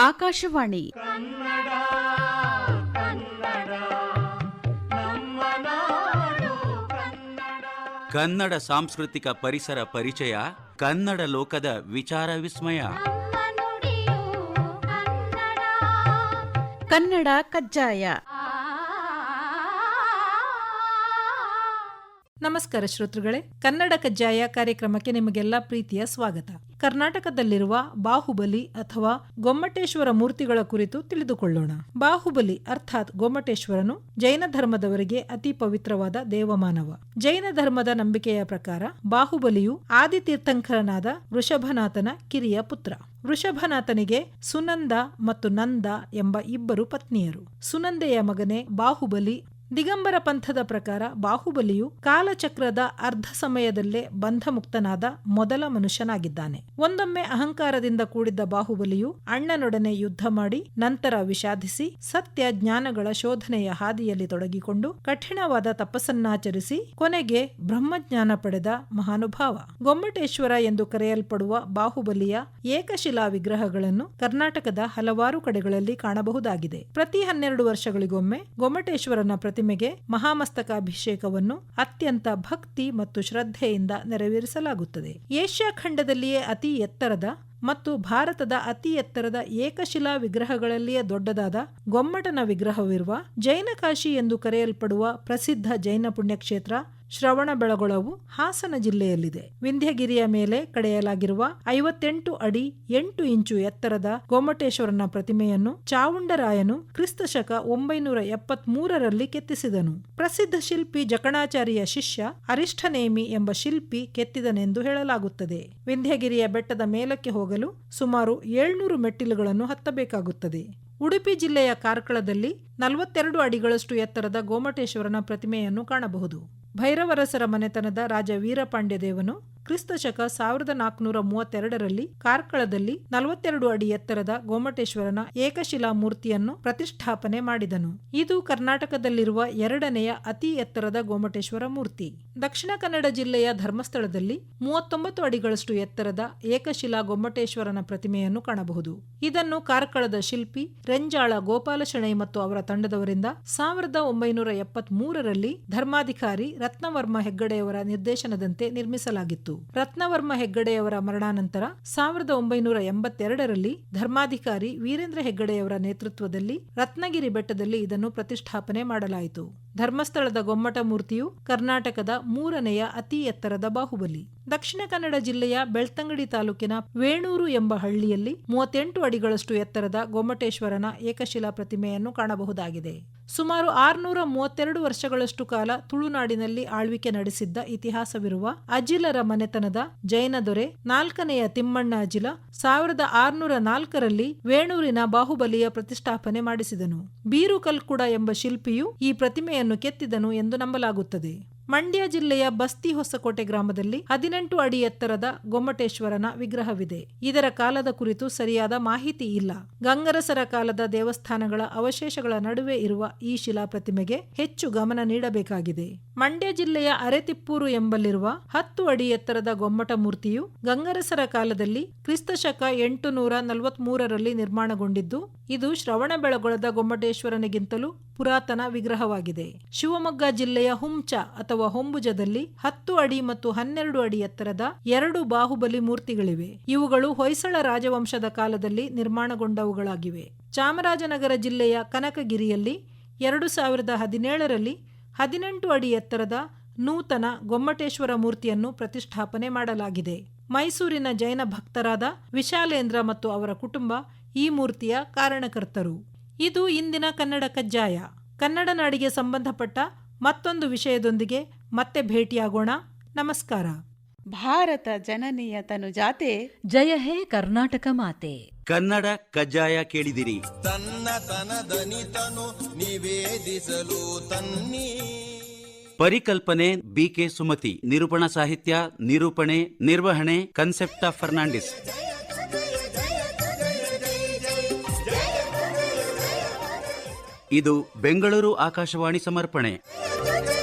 ಆಕಾಶವಾಣಿ. ಕನ್ನಡ ಸಾಂಸ್ಕೃತಿಕ ಪರಿಸರ ಪರಿಚಯ ಕನ್ನಡ ಲೋಕದ ವಿಚಾರ ವಿಸ್ಮಯ. ಕನ್ನಡ ಕಜ್ಜಾಯ. ನಮಸ್ಕಾರ ಶ್ರೋತೃಗಳೇ ಕನ್ನಡ ಕಜ್ಜಾಯ ಕಾರ್ಯಕ್ರಮಕ್ಕೆ ನಿಮಗೆಲ್ಲ ಪ್ರೀತಿಯ ಸ್ವಾಗತ. ಕರ್ನಾಟಕದಲ್ಲಿರುವ ಬಾಹುಬಲಿ ಅಥವಾ ಗೊಮ್ಮಟೇಶ್ವರ ಮೂರ್ತಿಗಳ ಕುರಿತು ತಿಳಿದುಕೊಳ್ಳೋಣ. ಬಾಹುಬಲಿ ಅರ್ಥಾತ್ ಗೊಮ್ಮಟೇಶ್ವರನು ಜೈನ ಧರ್ಮದವರಿಗೆ ಅತಿ ಪವಿತ್ರವಾದ ದೇವಮಾನವ. ಜೈನ ಧರ್ಮದ ನಂಬಿಕೆಯ ಪ್ರಕಾರ ಬಾಹುಬಲಿಯು ಆದಿತೀರ್ಥಂಕರನಾದ ವೃಷಭನಾಥನ ಕಿರಿಯ ಪುತ್ರ. ವೃಷಭನಾಥನಿಗೆ ಸುನಂದ ಮತ್ತು ನಂದ ಎಂಬ ಇಬ್ಬರು ಪತ್ನಿಯರು. ಸುನಂದೆಯ ಮಗನೇ ಬಾಹುಬಲಿ ದಿಗಂಬರ ಪಂಥದ ಪ್ರಕಾರ ಬಾಹುಬಲಿಯು ಕಾಲಚಕ್ರದ ಅರ್ಧ ಸಮಯದಲ್ಲೇ ಬಂಧಮುಕ್ತನಾದ ಮೊದಲ ಮನುಷ್ಯನಾಗಿದ್ದಾನೆ. ಒಂದೊಮ್ಮೆ ಅಹಂಕಾರದಿಂದ ಕೂಡಿದ್ದ ಬಾಹುಬಲಿಯು ಅಣ್ಣನೊಡನೆ ಯುದ್ಧ ಮಾಡಿ ನಂತರ ವಿಷಾದಿಸಿ ಸತ್ಯ ಜ್ಞಾನಗಳ ಶೋಧನೆಯ ಹಾದಿಯಲ್ಲಿ ತೊಡಗಿಕೊಂಡು ಕಠಿಣವಾದ ತಪಸ್ಸನ್ನಾಚರಿಸಿ ಕೊನೆಗೆ ಬ್ರಹ್ಮಜ್ಞಾನ ಪಡೆದ ಮಹಾನುಭಾವ. ಗೊಮ್ಮಟೇಶ್ವರ ಎಂದು ಕರೆಯಲ್ಪಡುವ ಬಾಹುಬಲಿಯ ಏಕಶಿಲಾ ವಿಗ್ರಹಗಳನ್ನು ಕರ್ನಾಟಕದ ಹಲವಾರು ಕಡೆಗಳಲ್ಲಿ ಕಾಣಬಹುದಾಗಿದೆ. ಪ್ರತಿ ಹನ್ನೆರಡು ವರ್ಷಗಳಿಗೊಮ್ಮೆ ಗೊಮ್ಮಟೇಶ್ವರನ ಪ್ರತಿಮೆಗೆ ಮಹಾಮಸ್ತಕಾಭಿಷೇಕವನ್ನು ಅತ್ಯಂತ ಭಕ್ತಿ ಮತ್ತು ಶ್ರದ್ಧೆಯಿಂದ ನೆರವೇರಿಸಲಾಗುತ್ತದೆ. ಏಷ್ಯಾ ಖಂಡದಲ್ಲಿಯೇ ಅತಿ ಎತ್ತರದ ಮತ್ತು ಭಾರತದ ಅತಿ ಎತ್ತರದ ಏಕಶಿಲಾ ವಿಗ್ರಹಗಳಲ್ಲಿಯೇ ದೊಡ್ಡದಾದ ಗೊಮ್ಮಟನ ವಿಗ್ರಹವಿರುವ ಜೈನಕಾಶಿ ಎಂದು ಕರೆಯಲ್ಪಡುವ ಪ್ರಸಿದ್ಧ ಜೈನ ಪುಣ್ಯಕ್ಷೇತ್ರ ಶ್ರವಣಬೆಳಗೊಳವು ಹಾಸನ ಜಿಲ್ಲೆಯಲ್ಲಿದೆ. ವಿಂಧ್ಯಗಿರಿಯ ಮೇಲೆ ಕಡೆಯಲಾಗಿರುವ ಐವತ್ತೆಂಟು ಅಡಿ ಎಂಟು ಇಂಚು ಎತ್ತರದ ಗೊಮ್ಮಟೇಶ್ವರನ ಪ್ರತಿಮೆಯನ್ನು ಚಾವುಂಡರಾಯನು ಕ್ರಿಸ್ತಶಕ ಒಂಬೈನೂರ ಎಪ್ಪತ್ಮೂರರಲ್ಲಿ ಕೆತ್ತಿಸಿದನು. ಪ್ರಸಿದ್ಧ ಶಿಲ್ಪಿ ಜಕಣಾಚಾರಿಯ ಶಿಷ್ಯ ಅರಿಷ್ಠನೇಮಿ ಎಂಬ ಶಿಲ್ಪಿ ಕೆತ್ತಿದನೆಂದು ಹೇಳಲಾಗುತ್ತದೆ. ವಿಂಧ್ಯಗಿರಿಯ ಬೆಟ್ಟದ ಮೇಲಕ್ಕೆ ಹೋಗಲು ಸುಮಾರು ಏಳ್ನೂರು ಮೆಟ್ಟಿಲುಗಳನ್ನು ಹತ್ತಬೇಕಾಗುತ್ತದೆ. ಉಡುಪಿ ಜಿಲ್ಲೆಯ ಕಾರ್ಕಳದಲ್ಲಿ ನಲವತ್ತೆರಡು ಅಡಿಗಳಷ್ಟು ಎತ್ತರದ ಗೋಮಟೇಶ್ವರನ ಪ್ರತಿಮೆಯನ್ನು ಕಾಣಬಹುದು. ಭೈರವರಸರ ಮನೆತನದ ರಾಜ ವೀರಪಾಂಡ್ಯ ದೇವನು ಕ್ರಿಸ್ತಶಕ ಸಾವಿರದ ನಾಲ್ಕುನೂರ ಮೂವತ್ತೆರಡರಲ್ಲಿ ಕಾರ್ಕಳದಲ್ಲಿ ನಲವತ್ತೆರಡು ಅಡಿ ಎತ್ತರದ ಗೋಮಟೇಶ್ವರನ ಏಕಶಿಲಾ ಮೂರ್ತಿಯನ್ನು ಪ್ರತಿಷ್ಠಾಪನೆ ಮಾಡಿದನು. ಇದು ಕರ್ನಾಟಕದಲ್ಲಿರುವ ಎರಡನೆಯ ಅತಿ ಎತ್ತರದ ಗೋಮಟೇಶ್ವರ ಮೂರ್ತಿ. ದಕ್ಷಿಣ ಕನ್ನಡ ಜಿಲ್ಲೆಯ ಧರ್ಮಸ್ಥಳದಲ್ಲಿ ಮೂವತ್ತೊಂಬತ್ತು ಅಡಿಗಳಷ್ಟು ಎತ್ತರದ ಏಕಶಿಲಾ ಗೊಮ್ಮಟೇಶ್ವರನ ಪ್ರತಿಮೆಯನ್ನು ಕಾಣಬಹುದು. ಇದನ್ನು ಕಾರ್ಕಳದ ಶಿಲ್ಪಿ ರೆಂಜಾಳ ಗೋಪಾಲ ಶೆಣೈ ಮತ್ತು ಅವರ ತಂಡದವರಿಂದ ಸಾವಿರದ ಒಂಬೈನೂರ ಎಪ್ಪತ್ಮೂರರಲ್ಲಿ ಧರ್ಮಾಧಿಕಾರಿ ರತ್ನವರ್ಮ ಹೆಗ್ಗಡೆಯವರ ನಿರ್ದೇಶನದಂತೆ ನಿರ್ಮಿಸಲಾಗಿತ್ತು. ರತ್ನವರ್ಮ ಹೆಗ್ಗಡೆಯವರ ಮರಣಾನಂತರ ಸಾವಿರದ ಒಂಬೈನೂರ ಎಂಬತ್ತೆರಡರಲ್ಲಿ ಧರ್ಮಾಧಿಕಾರಿ ವೀರೇಂದ್ರ ಹೆಗ್ಗಡೆಯವರ ನೇತೃತ್ವದಲ್ಲಿ ರತ್ನಗಿರಿ ಬೆಟ್ಟದಲ್ಲಿ ಇದನ್ನು ಪ್ರತಿಷ್ಠಾಪನೆ ಮಾಡಲಾಯಿತು. ಧರ್ಮಸ್ಥಳದ ಗೊಮ್ಮಟ ಮೂರ್ತಿಯು ಕರ್ನಾಟಕದ ಮೂರನೆಯ ಅತಿ ಎತ್ತರದ ಬಾಹುಬಲಿ. ದಕ್ಷಿಣ ಕನ್ನಡ ಜಿಲ್ಲೆಯ ಬೆಳ್ತಂಗಡಿ ತಾಲೂಕಿನ ವೇಣೂರು ಎಂಬ ಹಳ್ಳಿಯಲ್ಲಿ ಮೂವತ್ತೆಂಟು ಅಡಿಗಳಷ್ಟು ಎತ್ತರದ ಗೊಮ್ಮಟೇಶ್ವರನ ಏಕಶಿಲಾ ಪ್ರತಿಮೆಯನ್ನು ಕಾಣಬಹುದಾಗಿದೆ. ಸುಮಾರು ಆರುನೂರ ಮೂವತ್ತೆರಡು ವರ್ಷಗಳಷ್ಟು ಕಾಲ ತುಳುನಾಡಿನಲ್ಲಿ ಆಳ್ವಿಕೆ ನಡೆಸಿದ್ದ ಇತಿಹಾಸವಿರುವ ಅಜಿಲರ ಮನೆತನದ ಜೈನ ದೊರೆ ನಾಲ್ಕನೆಯ ತಿಮ್ಮಣ್ಣ ಅಜಿಲ ಸಾವಿರದ ಆರುನೂರ ನಾಲ್ಕರಲ್ಲಿ ವೇಣೂರಿನ ಬಾಹುಬಲಿಯ ಪ್ರತಿಷ್ಠಾಪನೆ ಮಾಡಿಸಿದನು. ಬೀರುಕಲ್ಕುಡ ಎಂಬ ಶಿಲ್ಪಿಯು ಈ ಪ್ರತಿಮೆಯನ್ನು ಕೆತ್ತಿದನು ಎಂದು ನಂಬಲಾಗುತ್ತದೆ. ಮಂಡ್ಯ ಜಿಲ್ಲೆಯ ಬಸ್ತಿ ಹೊಸಕೋಟೆ ಗ್ರಾಮದಲ್ಲಿ ಹದಿನೆಂಟು ಅಡಿ ಎತ್ತರದ ಗೊಮ್ಮಟೇಶ್ವರನ ವಿಗ್ರಹವಿದೆ. ಇದರ ಕಾಲದ ಕುರಿತು ಸರಿಯಾದ ಮಾಹಿತಿ ಇಲ್ಲ. ಗಂಗರಸರ ಕಾಲದ ದೇವಸ್ಥಾನಗಳ ಅವಶೇಷಗಳ ನಡುವೆ ಇರುವ ಈ ಶಿಲಾ ಪ್ರತಿಮೆಗೆ ಹೆಚ್ಚು ಗಮನ ನೀಡಬೇಕಾಗಿದೆ. ಮಂಡ್ಯ ಜಿಲ್ಲೆಯ ಅರೆತಿಪ್ಪೂರು ಎಂಬಲ್ಲಿರುವ ಹತ್ತು ಅಡಿ ಎತ್ತರದ ಗೊಮ್ಮಟ ಮೂರ್ತಿಯು ಗಂಗರಸರ ಕಾಲದಲ್ಲಿ ಕ್ರಿಸ್ತಶಕ ಎಂಟು ನೂರ ನಲವತ್ಮೂರರಲ್ಲಿ ನಿರ್ಮಾಣಗೊಂಡಿದ್ದು, ಇದು ಶ್ರವಣಬೆಳಗೊಳದ ಗೊಮ್ಮಟೇಶ್ವರನಿಗಿಂತಲೂ ಪುರಾತನ ವಿಗ್ರಹವಾಗಿದೆ. ಶಿವಮೊಗ್ಗ ಜಿಲ್ಲೆಯ ಹುಂಚ ಅಥವಾ ಹೊಂಬುಜದಲ್ಲಿ ಹತ್ತು ಅಡಿ ಮತ್ತು ಹನ್ನೆರಡು ಅಡಿ ಎತ್ತರದ ಎರಡು ಬಾಹುಬಲಿ ಮೂರ್ತಿಗಳಿವೆ. ಇವುಗಳು ಹೊಯ್ಸಳ ರಾಜವಂಶದ ಕಾಲದಲ್ಲಿ ನಿರ್ಮಾಣಗೊಂಡವುಗಳಾಗಿವೆ. ಚಾಮರಾಜನಗರ ಜಿಲ್ಲೆಯ ಕನಕಗಿರಿಯಲ್ಲಿ ಎರಡು ಸಾವಿರದ ಹದಿನೇಳರಲ್ಲಿ ಹದಿನೆಂಟು ಅಡಿ ಎತ್ತರದ ನೂತನ ಗೊಮ್ಮಟೇಶ್ವರ ಮೂರ್ತಿಯನ್ನು ಪ್ರತಿಷ್ಠಾಪನೆ ಮಾಡಲಾಗಿದೆ. ಮೈಸೂರಿನ ಜೈನ ಭಕ್ತರಾದ ವಿಶಾಲೇಂದ್ರ ಮತ್ತು ಅವರ ಕುಟುಂಬ ಈ ಮೂರ್ತಿಯ ಕಾರಣಕರ್ತರು. ಇದು ಇಂದಿನ ಕನ್ನಡ ಕಜ್ಜಾಯ. ಕನ್ನಡ ನಾಡಿಗೆ ಸಂಬಂಧಪಟ್ಟ ಮತ್ತೊಂದು ವಿಷಯದೊಂದಿಗೆ ಮತ್ತೆ ಭೇಟಿಯಾಗೋಣ. ನಮಸ್ಕಾರ. ಭಾರತ ಜನನಿಯ ತನುಜಾತೆ. ಜಯ ಹೇ ಕರ್ನಾಟಕ ಮಾತೆ. ಕನ್ನಡ ಕಜ್ಜಾಯ ಕೇಳಿದಿರಿ. ತನ್ನ ತನದನಿತನು ನಿವೇದಿಸಲು ತನ್ನಿ. ಪರಿಕಲ್ಪನೆ ಬಿಕೆ ಸುಮತಿ ನಿರೂಪಣಾ ಸಾಹಿತ್ಯ ನಿರೂಪಣೆ ನಿರ್ವಹಣೆ ಕನ್ಸೆಪ್ಟ ಫರ್ನಾಂಡಿಸ್ ಇದು ಬೆಂಗಳೂರು ಆಕಾಶವಾಣಿ ಸಮರ್ಪಣೆ. You.